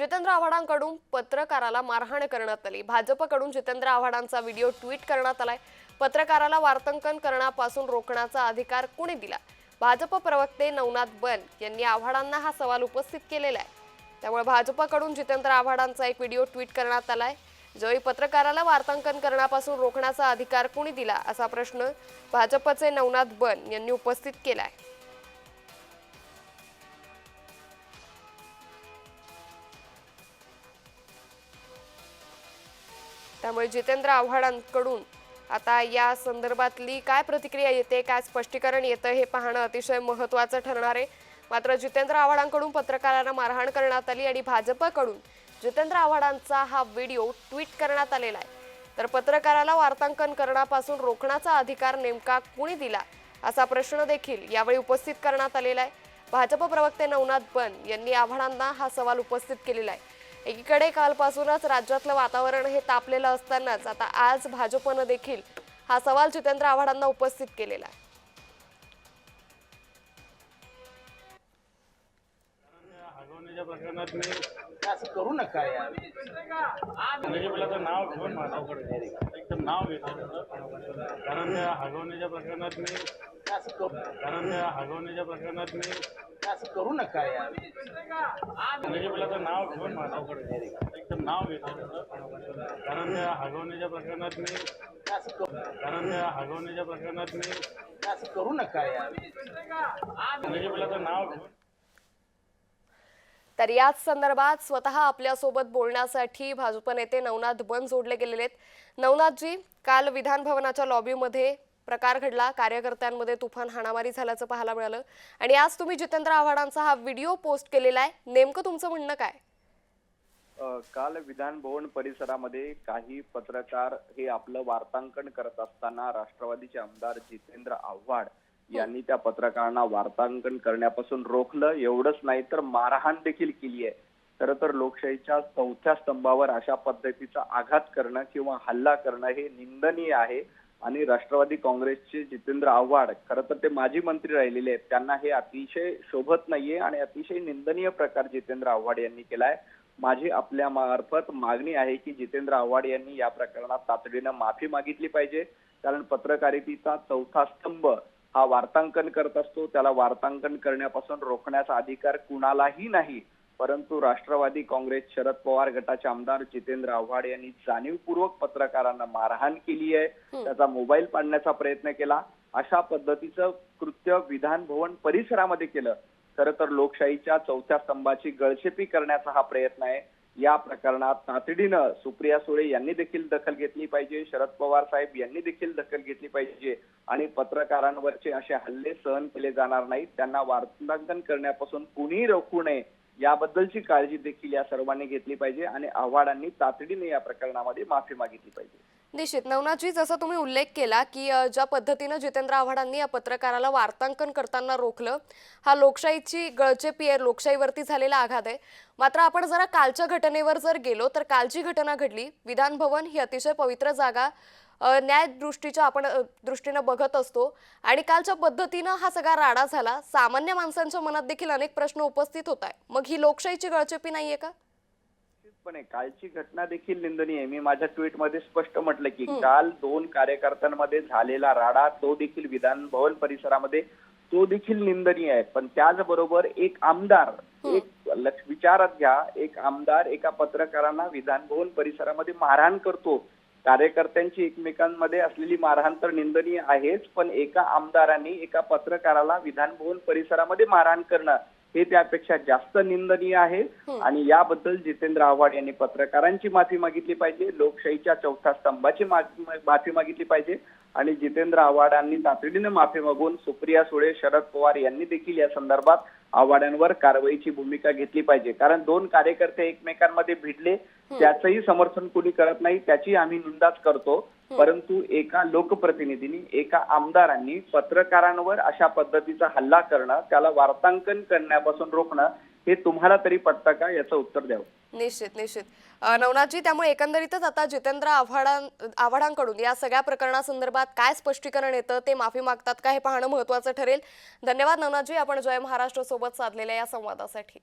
जितेंद्र आव्हाडांकडून पत्रकाराला मारहाण करण्यात आली. भाजपकडून जितेंद्र आव्हाडांचा व्हिडिओ ट्विट करण्यात आलाय. पत्रकाराला वार्तांकन करण्यापासून रोखण्याचा अधिकार कुणी दिला? भाजप प्रवक्ते नवनाथ बन यांनी आव्हाडांना हा सवाल उपस्थित केलेला आहे. त्यामुळे भाजपकडून जितेंद्र आव्हाडांचा एक व्हिडिओ ट्विट करण्यात आलाय. ज्यावेळी पत्रकाराला वार्तांकन करण्यापासून रोखण्याचा अधिकार कुणी दिला? असा प्रश्न भाजपचे नवनाथ बन यांनी उपस्थित केला आहे त्यामुळे जितेंद्र आव्हाडांकडून आता या संदर्भातली काय प्रतिक्रिया येते काय स्पष्टीकरण येतं हे पाहणं अतिशय महत्त्वाचं ठरणार आहे. मात्र जितेंद्र आव्हाडांकडून पत्रकारांना मारहाण करण्यात आली आणि भाजपकडून जितेंद्र आव्हाडांचा हा व्हिडिओ ट्विट करण्यात आलेला आहे. तर पत्रकाराला वार्तांकन करण्यापासून रोखण्याचा अधिकार नेमका कुणी दिला असा प्रश्न देखील यावेळी उपस्थित करण्यात आलेला आहे. भाजप प्रवक्ते नवनाथ बन यांनी आव्हाडांना हा सवाल उपस्थित केलेला आहे. एकीकडे कालपासूनच राज्यातलं वातावरण हे तापलेलं असतानाच आता आज भाजपनं देखील हा सवाल जितेंद्र आव्हाडांना उपस्थित केलेला आहे. करू नका म्हणजे मला नाव घेऊन माझ्याकडे एकदम नाव घेतो कारण हगवण्याच्या प्रकरणात मी कारण हगवण्याच्या प्रकरणात मी असं करू नका यार म्हणजे नाव घेऊन माझ्याकडे एकदम नाव घेतो कारण हगवण्याच्या प्रकरणात मी असं कारण हगवण्याच्या प्रकरणात मी असं करू नका यार म्हणजे नाव घेऊन तर याच संदर्भात स्वतः आपल्यासोबत बोलण्यासाठी भाजप नेते नवनाथ बन जोडले गेलेले आहेत. नवनाथजी काल विधान भवनाच्या लॉबीमध्ये प्रकार घडला. कार्यकर्त्यांमध्ये तुफान हाणामारी झाल्याचं पाहायला मिळालं. आणि आज तुम्ही जितेंद्र आव्हाडांचा हा व्हिडिओ पोस्ट केलेला आहे. नेमकं तुमचं म्हणणं काय? काल विधान भवन परिसरामध्ये काही पत्रकार हे आपलं वार्तांकन करत असताना राष्ट्रवादीचे आमदार जितेंद्र आव्हाड यांनी त्या पत्रकारांना वार्तांकन करण्यापासून रोखलं. एवढंच नाही तर मारहाण देखील केली आहे. खरं तर लोकशाहीच्या चौथ्या स्तंभावर अशा पद्धतीचा आघात करणं किंवा हल्ला करणं हे निंदनीय आहे. आणि राष्ट्रवादी काँग्रेसचे जितेंद्र आव्हाड खरं तर ते माजी मंत्री राहिलेले आहेत. त्यांना हे अतिशय शोभत नाहीये आणि अतिशय निंदनीय प्रकार जितेंद्र आव्हाड यांनी केलाय. माझी आपल्या मार्फत मागणी आहे की जितेंद्र आव्हाड यांनी या प्रकरणात तातडीनं माफी मागितली पाहिजे. कारण पत्रकारितेचा चौथा स्तंभ हा वार्तांकन करत असतो. त्याला वार्तांकन करण्यापासून रोखण्याचा अधिकार कुणालाही नाही. परंतु राष्ट्रवादी काँग्रेस शरद पवार गटाचे आमदार जितेंद्र आव्हाड यांनी जाणीवपूर्वक पत्रकारांना मारहाण केली आहे. त्याचा मोबाईल पाडण्याचा प्रयत्न केला. अशा पद्धतीचं कृत्य विधान भवन परिसरामध्ये केलं. खरं तर लोकशाहीच्या चौथ्या स्तंभाची गळचेपी करण्याचा हा प्रयत्न आहे. या प्रकरणात तातडीनं सुप्रिया सुळे यांनी देखील दखल घेतली पाहिजे. शरद पवार साहेब यांनी देखील दखल घेतली पाहिजे. आणि पत्रकारांवरचे असे हल्ले सहन केले जाणार नाहीत. त्यांना वार्तांकन करण्यापासून कुणीही रोखू नये. याबद्दलची काळजी देखील या सर्वांनी घेतली पाहिजे आणि आव्हाडांनी तातडीने या प्रकरणामध्ये माफी मागितली पाहिजे. निश्चित. नवनाथजी जसं तुम्ही उल्लेख केला की ज्या पद्धतीनं जितेंद्र आव्हाडांनी या पत्रकाराला वार्तांकन करताना रोखलं हा लोकशाहीची गळचेपी आहे लोकशाहीवरती झालेला आघात आहे. मात्र आपण जरा कालच्या घटनेवर जर गेलो तर कालची घटना घडली. विधान भवन ही अतिशय पवित्र जागा न्याय दृष्टीच्या आपण दृष्टीनं बघत असतो. आणि कालच्या पद्धतीनं हा सगळा राडा झाला. सामान्य माणसांच्या मनात देखील अनेक प्रश्न उपस्थित होत आहे मग ही लोकशाहीची गळचेपी नाहीये का? कालची घटना देखील निंदनीय आहे. मी माझ्या ट्विटमध्ये स्पष्ट म्हटलं की काल दोन कार्यकर्त्यांमध्ये झालेला राडा तो देखील विधान भवन परिसरामध्ये तो देखील निंदनीय आहे. पण त्याचबरोबर एक आमदार एक लक्ष विचारात घ्या. एक आमदार एका पत्रकारांना विधान भवन परिसरामध्ये मारहाण करतो. कार्यकर्त्यांची एकमेकांमध्ये असलेली मारहाण तर निंदनीय आहेच पण एका आमदारांनी एका पत्रकाराला विधान भवन परिसरामध्ये मारहाण करणं हे त्यापेक्षा जास्त निंदनीय आहे. आणि याबद्दल जितेंद्र आव्हाड यांनी पत्रकारांची माफी मागितली पाहिजे लोकशाहीच्या चौथ्या स्तंभाची माफी मागितली पाहिजे आणि जितेंद्र आव्हाडांनी तातडीने माफी मागून सुप्रिया सुळे शरद पवार यांनी देखील या संदर्भात आव्हाडांवर कारवाईची भूमिका घेतली पाहिजे. कारण दोन कार्यकर्ते एकमेकांमध्ये भिडले त्याचंही समर्थन कुणी करत नाही त्याची आम्ही निंदाच करतो. परंतु एका लोकप्रतिनिधींनी एका आमदारांनी पत्रकारांवर अशा पद्धतीचा हल्ला करणं त्याला वार्तांकन करण्यापासून रोखणं हे तुम्हाला तरी पटतं का? याचं उत्तर द्यावं. निश्चित निश्चित. नवनाथजी त्यामुळे एकंदरीतच आता जितेंद्र आव्हाडां आव्हाडांकडून या सगळ्या प्रकरणासंदर्भात काय स्पष्टीकरण येतं ते माफी मागतात का हे पाहणं महत्वाचं ठरेल. धन्यवाद नवनाथजी आपण जय महाराष्ट्र सोबत साधलेल्या या संवादासाठी.